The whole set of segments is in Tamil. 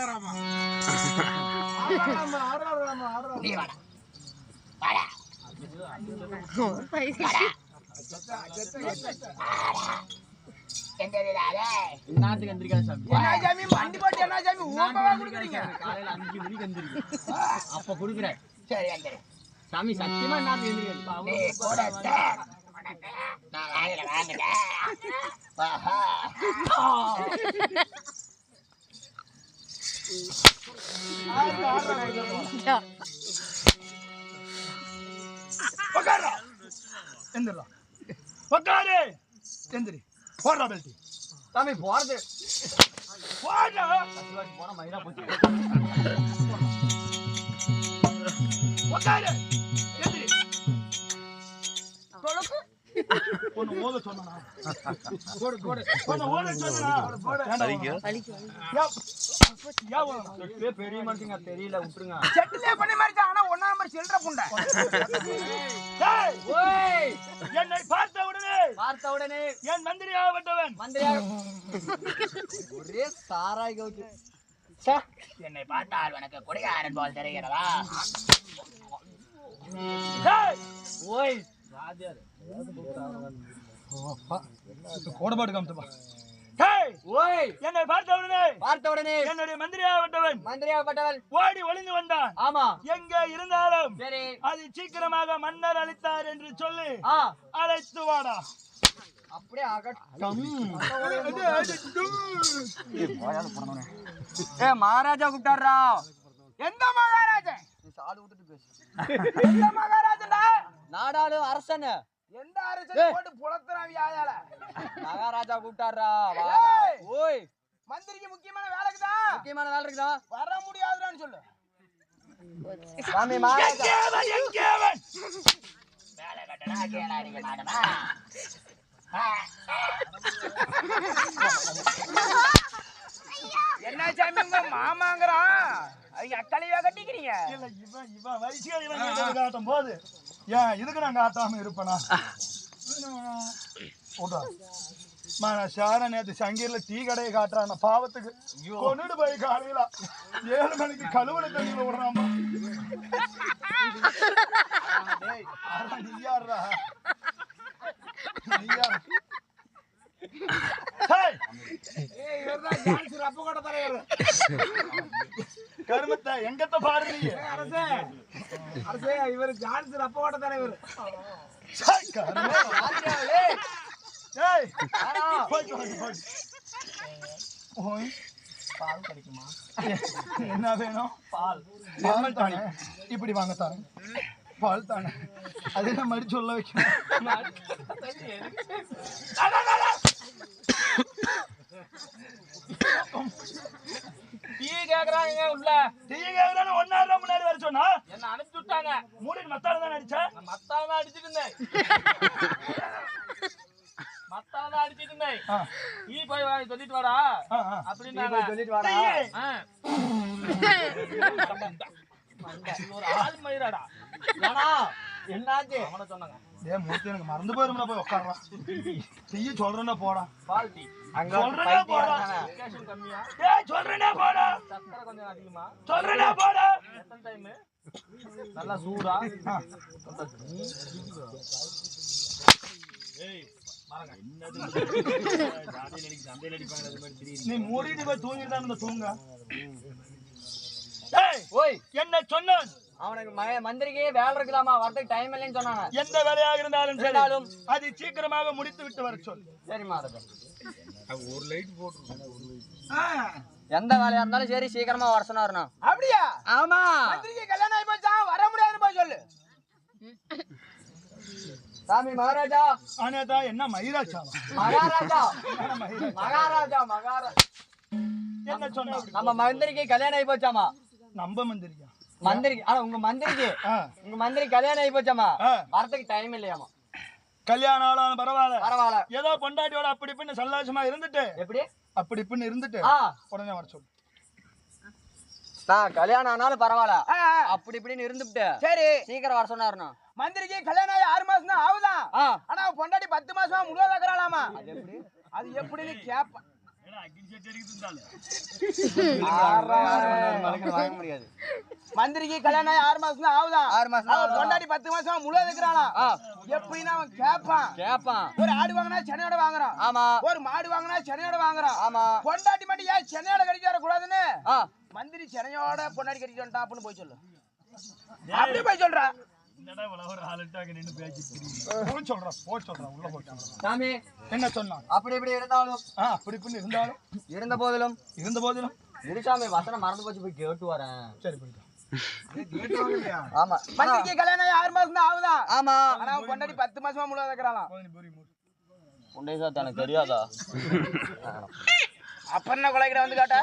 போடுறாராமா நீ வாடா வாடா எந்திரிடாதே. இந்நாட்டுக்கு சாமி என்ன சாமி மண்டி போட்டு என்ன சாமி ஊக்கமா கொடுக்குறீங்க காலையில அஞ்சு மணிக்கு எந்திரிக்கும் அப்ப கொடுக்குறேன் சரி எந்திரி சாமி சத்தியமா இந்நாட்டுக்கு எந்திரிக்காது நான் வாங்கல வாங்கிட்டேன் எந்திரா உட்காரு எந்திரி. போடுறா பெல்ட் சாமி போறது. போடுறா போன மயிரா போச்சு. உட்காரு எந்திரி. பெரிய மனுஷங்க தெரியல விட்டுருங்க. செட்டிலே பண்ணி மாதிரி ஆனா ஒன்னா நம்பர் சில்லற புண்டை. ஓய் என்னை பார்த்த உடனே பார்த்த உடனே என் மந்திரியாகப்பட்டவன் மந்திரியா ஒரே சாராய் கவுச்சு என்னை பார்த்தால் உனக்கு குடிகாரன் போல் தெரிகிறதா? டேய், ஓய் கோடபாடு காமிட்டுப்பா டேய், ஓய்! என்னை பார்த்த உடனே பார்த்த உடனே என்னுடைய மந்திரியாகப்பட்டவன் மந்திரியாகப்பட்டவன் ஓடி ஒளிந்து வந்தான். ஆமா. எங்கே இருந்தாலும் சரி. அது சீக்கிரமாக மன்னர் அளித்தார் என்று சொல்லி. ஆ. அழைத்து வாடா. அப்படியே அகட்டம் ஏ மகாராஜா கூப்பிட்டாரா எந்த மகாராஜன்? நீ சாடு விட்டுட்டு பேசு. எந்த மகாராஜன்டா? நாடாளு அரசன். எந்த அரசன் போட்டு புலத்துறான் யாயால மகாராஜா கூப்பிட்டாரா! ஓய். மந்திரிக்கு முக்கியமான வேலைக்குதா முக்கியமான வேலை இருக்குதா? வர முடியாதுடான்னு சொல்லு. சாமி மகாராஜா. வேலை. என்ன சாமி உங்க மாமாங்கிறான்? அக்களையா கட்டிக்கிறீங்க? இல்ல இவன் இவன் வயசுல இவன் இதை காட்டும் போது. ஏன் இதுக்கு நான் காட்டாம இருப்பேனா சார நேத்து சங்கீர்ல டீ கடையை காட்டுறான் பாவத்துக்கு. கொண்டுட்டு போய் காலையில ஏழு மணிக்கு கழுவுல தண்ணியில விடுறாமா அரசே இவர் டான்ஸ் ரப்ப கூட தலைவர் சை, கருமம். ஏய், போயிட்டு வாங்க, போயிட்டு. ஓய். என்ன வேணும் பால் பால் தானே இப்படி வாங்க தரேன் பால் தானே அது என்ன மாதிரி சொல்ல வைக்கணும் டீ கேக்குறாங்க உள்ள. டீ கேக்குறானு ஒன்னாயிரம் ரூபாய் முன்னாடி வர சொன்னா? என்ன அனுப்பிச்சு விட்டாங்க. மூடிட்டு மத்தால தான் அடிச்ச? நான் மத்தால தான் அடிச்சிட்டு இருந்தேன். மத்தால தான் அடிச்சிட்டு இருந்தேன். ஆ, டீ போய் வாங்கி சொல்லிட்டு வாடா. அப்படின்னு சொல்லிட்டு வாடா. ஒரு ஆள் மயிராடா. என்னாச்சு? அவனை சொன்னாங்க. மூர்த்தி எனக்கு மறந்து போயிருந்தா போய் உட்காரலாம் டீ சொல்றேன்னா போடா. அங்க சொல்றேன்னா போடா. கேஷன் கம்மியா? டேய் சொல்றேன்னா போடா. சக்கரை கொஞ்சம் அதிகமா? சொல்றேன்னா போடா. எத்தனை டைம் நல்லா சூடா. நீ மூடிட்டு போய் தூங்கிட்டு தான் தூங்க. ஓய் என்ன சொன்னான். அவனுக்கு மந்திரிக்கு வேலை இருக்குதாமா வரதுக்கு டைம் இல்லைன்னு சொன்னாங்க. எந்த வேலையாக இருந்தாலும் சரி. இருந்தாலும். அது சீக்கிரமாக முடித்து விட்டு வர சொல். சரி மகாராஜா ஆ, எந்த வேலையா இருந்தாலும் சரி சீக்கிரமா வர சொன்னாருண்ணா. அப்படியா? ஆமா. மந்திரிக்கு கல்யாணம் ஆகி போச்சா? வர முடியாதுன்னு போய் சொல்லு. சாமி மகாராஜா. ஆனேதா என்ன மயிராச்சாவா மகாராஜா. மகாராஜா மகாராஜா என்ன சொன்ன நம்ம மந்திரிக்கு கல்யாணம் ஆகி போச்சாமா நம்ப மந்திரியா மந்திரிக்கு ஆனா உங்க மந்திரிக்கு உங்க மந்திரி கல்யாணம் ஆகி போச்சாமா ஆ. வரதுக்கு டைம் இல்லையாமா கல்யாணம் ஆளாலும் பரவாயில்ல. பரவாயில்ல. ஏதோ பொண்டாட்டியோட அப்படி இப்படின்னு சல்லாசமா இருந்துட்டு. எப்படி? அப்படி இப்படின்னு இருந்துட்டு. உடனே வர சொல்லு. நான் கல்யாணம் ஆனாலும் பரவாயில்ல. அப்படி இப்படின்னு இருந்துட்டு. சரி. சீக்கிரம் வர சொன்னாருண்ணா. மந்திரிக்கு கல்யாணம் ஆகி ஆறு மாசம் தான் ஆகுதான் ஆனா பொண்டாட்டி பத்து மாசமா முழுவதாக்குறாளாமா அது எப்படி? அது எப்படின்னு கேப்ப வாங்க முடியாது மந்திரிக்கு கல்யாணம் ஆறு மாசம் தான் ஆகுதா? ஆறு மாசம் அவன் ஆகுதா? பொண்டாட்டி பத்து மாசம் முழுவதும் இருக்கிறாளாம் ஆ. எப்படின்னு அவன் கேட்பான் கேப்பான். ஒரு ஆடு வாங்கினா சென்னையோட வாங்குறான். ஆமா. ஒரு மாடு வாங்கினா சென்னையோட வாங்குறான். ஆமா. பொண்டாட்டி மட்டும் ஏன் சென்னையோட கடிச்சு வரக்கூடாதுன்னு மந்திரி சென்னையோட பொண்டாட்டி கடிச்சு வந்துட்டாப்புன்னு போய் சொல்லு. அப்படியே போய் சொல்றா. என்னடா இவ்வளவு ஒரு ஆளுட்டாங்க நின்று பேசிட்டு உள்ள சொல்றேன் சாமி என்ன சொன்னான்? அப்படி இப்படி இருந்தாலும் அப்படி இப்படின்னு இருந்தாலும் இருந்த போதிலும் இருந்த போதிலும் இருசாமி வசனம் மறந்து போச்சு போய் கேட்டு வரேன். சரி போயிட்டு ஆமா. கல்யாணம் ஆறு மாசம் தான் ஆகுதா? ஆமா. ஆனா அவன் பொண்டாட்டி பத்து மாசமா முழுவதும் இருக்கிறாளாம் உண்டேசா தனக்கு தெரியாதா? அப்புறம் என்ன கொலைக்கிட்ட வந்து கேட்டா?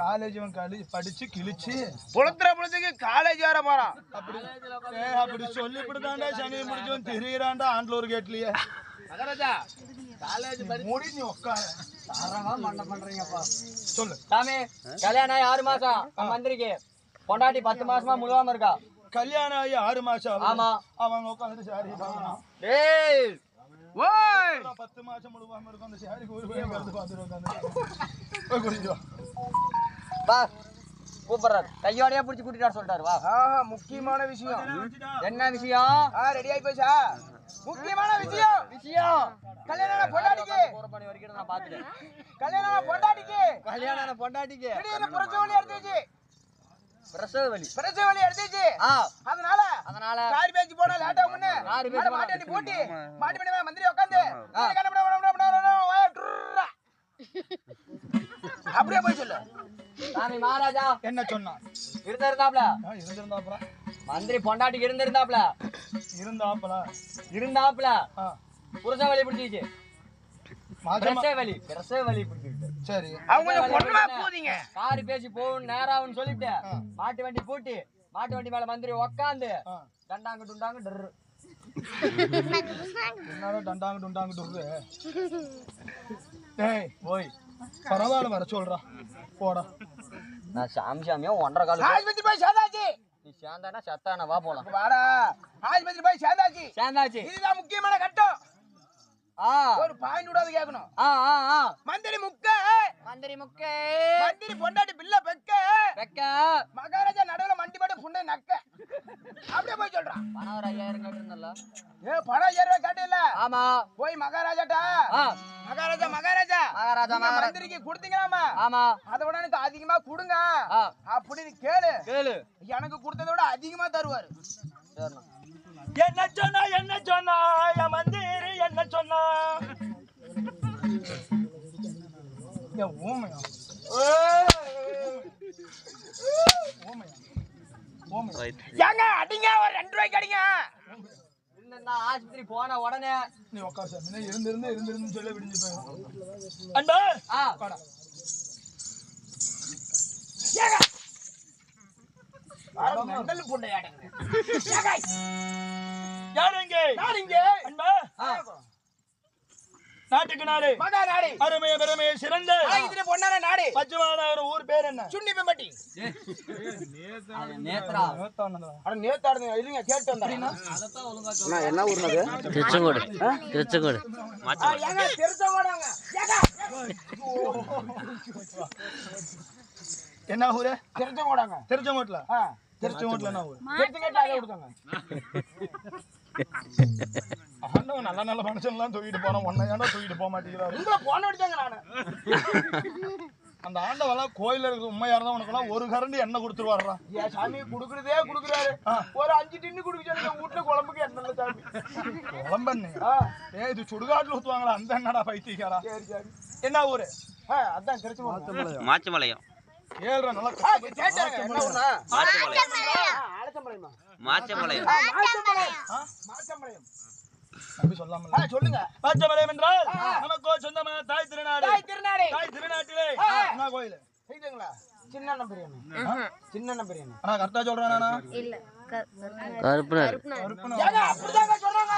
காலேஜ் கழி படிச்சு கிழிச்சு புளுத்துற புளுத்துக்கு காலேஜ் வர போறான். அப்படி அப்படி சொல்லி இப்படிதாண்டா சனி முடிச்சவன் திரியிறான்டா ஆண்டலூர் கேட்லயே. மகாராஜா காலேஜ் முடி நீ உட்கார. பண்றீங்கப்பா. சொல்லு. சாமி கல்யாணம் ஆறு மாசம். மந்திரிக்கு பொண்டாட்டி பத்து மாசமா முழுவாம இருக்கா? கல்யாணம் ஆகி ஆறு மாசம். ஆமா. அவங்க உட்காந்து சாரி. ஏய் ஓய். பத்து மாசம் முழுவாம இருக்கும். அந்த சாரிக்கு ஒரு பார்த்துட்டு உட்காந்து வா. கூப்பிடுறாரு. கையோடய புடிச்சு கூட்டிட்டு சொல்லிட்டாரு. வா. முக்கியமான விஷயம். என்ன விஷயம்? ஆ ரெடி ஆயி போச்சா? முக்கியமான விஷயம். விஷயம். கல்யாணம் பொண்டாட்டிக்கு. மணி வரைக்கும் நான் பாத்துட்டேன் கல்யாணம் பொண்டாட்டிக்கு. கல்யாணம் பொண்டாட்டிக்கு. திடீர்னு பிரசவ வலி எடுத்துச்சு. பிரசவ வலி. பிரசவ வலி எடுத்துச்சு. ஆ. அதனால அதனால காரி பேச்சு போனா லேட்டா முன்ன. காரி பேச்சு. மாட்டாண்டி போட்டி மாட்டி பண்ணி மந்திரி ட்ரா. அப்படியே போய் சொல்லு. சாமி மகாராஜா. என்ன சொன்னான் இருந்திருந்தாப்ல? ஆ, இருந்திருந்தாப்புல. மந்திரி பொண்டாட்டிக்கு இருந்திருந்தாப்ல? இருந்தாப்புல. இருந்தாப்ல ஆ. புருஷ வலி பிடிச்சிச்சு வலி வலி பிடிச்சிட்டு சரி. அவங்க காரி பேசி போகும் நேராவுன்னு சொல்லிட்டு மாட்டு வண்டி பூட்டி மாட்டு வண்டி மேல மந்திரி உக்காந்து. டண்டாங்க டுண்டாங்க டர்ரு. என்னடா டண்டாங்க டுண்டாங்க டுரு டேய் போய். பரவாயில்ல வர சொல்றான் போடா. நான் சாமி சாமியா ஒன்றரை கால் ஆஸ்பத்திரி போய் சேர்ந்தாச்சு. நீ சேர்ந்தானா சத்தானா? வா போலாம். வாடா. ஆஸ்பத்திரி போய் சேர்ந்தாச்சு. சேர்ந்தாச்சு. இதுதான் முக்கியமான கட்டம். ஆ. ஒரு பாயிண்ட் விடாது கேட்கணும். ஆ ஆ ஆ. மந்திரி முக்க. மந்திரி முக்கே. மந்திரி பொண்டாட்டி பில்ல பெக்க. வெக்க மகாராஜா புண்டை நக்க. அப்படியே போய் சொல்றான் பணம் ஒரு ஐயாயிரம் கேட்டிருந்தல்ல? ஏ பணம் ஐயாயிரம் ரூபாய் கேட்டில்ல. ஆமா. போய் மகாராஜாட்டா. ஆ. மகாராஜா மகாராஜா. மகாராஜா மந்திரிக்கு கொடுத்தீங்களாமா ஆமா. அதை விட எனக்கு அதிகமா கொடுங்க. ஆ. அப்படின்னு கேளு. கேளு. எனக்கு கொடுத்ததை விட அதிகமா தருவாரு. என்ன சொன்னா என்ன சொன்னா? என் மந்திரி என்ன சொன்னா? ஊமையா. ஊமையா. ஏங்க அடிங்க ஒரு ரெண்டு ரூபாய்க்கு அடிங்க. ஆஸ்பத்திரி போன உடனே. நீ இருந்து இருந்து இருந்து இருந்து சொல்ல விடிஞ்சு போயிடும் அன்பா! ஆ. வாடா ஏங்க! மெண்டல் புண்டையாடுங்க யாருங்க நாடுங்க அன்பா! நாட்டுக்கு நாடு. மகா நாடு. அருமைய பெருமைய சிறந்த அழகித்திரி பொன்னான நாடு. பச்சமான ஒரு ஊர் பேர் என்ன? சுண்ணி பெம்பட்டி. நேத்ரா. அட இல்லைங்க கேட்டு வந்தேன் திருச்செங்கோடு. திருச்செங்கோடு. ஏங்க தெரிஞ்சவங்க ஏங்க. என்ன ஊரு? தெரிஞ்சவங்க திருச்செங்கோட்ல திருச்செங்கோட்ல என்ன ஊர்? கொடுத்தாங்க ஆண்டவன் நல்ல நல்ல மனுஷன்லாம் தூக்கிட்டு போனோம் உன்னை ஏன்டா தூக்கிட்டு போக மாட்டேங்கிறாரு? போன அடிச்சாங்க நானு. அந்த ஆண்டவெல்லாம் கோயில்ல இருக்கிற உண்மையா இருந்தா உனக்கெல்லாம் ஒரு கரண்டி எண்ணெய் கொடுத்துருவாரா ஏன் சாமி குடுக்குறதே குடுக்குறாரு. ஒரு அஞ்சு டின்னு குடுக்க வீட்டுல குழம்புக்கு என்ன சாமி. குழம்பண்ணே ஆ. ஏ இது சுடுகாட்டுல ஊத்துவாங்களா? அந்த என்னடா பைத்தியக்காரா? என்ன ஊரு? அதான் தெரிஞ்சு மாச்சமலையம் ஏழ்ற நல்லா ஒண்ணா ஆலச்சம்பளையமா மாச்சமலையம் ஆ சொல்லுங்க. என்றால் நமக்கோ சொந்தமான தாய் திருநாடு. தாய் திருநாடு. தாய் திருநாட்டிலே என்ன கோயில். செய்துங்களா? சின்ன நம்பர் சின்ன நம்பர் ஆனா கரெக்டா சொல்றேன் கருப்புனர் அப்படிதாங்க சொல்றாங்க.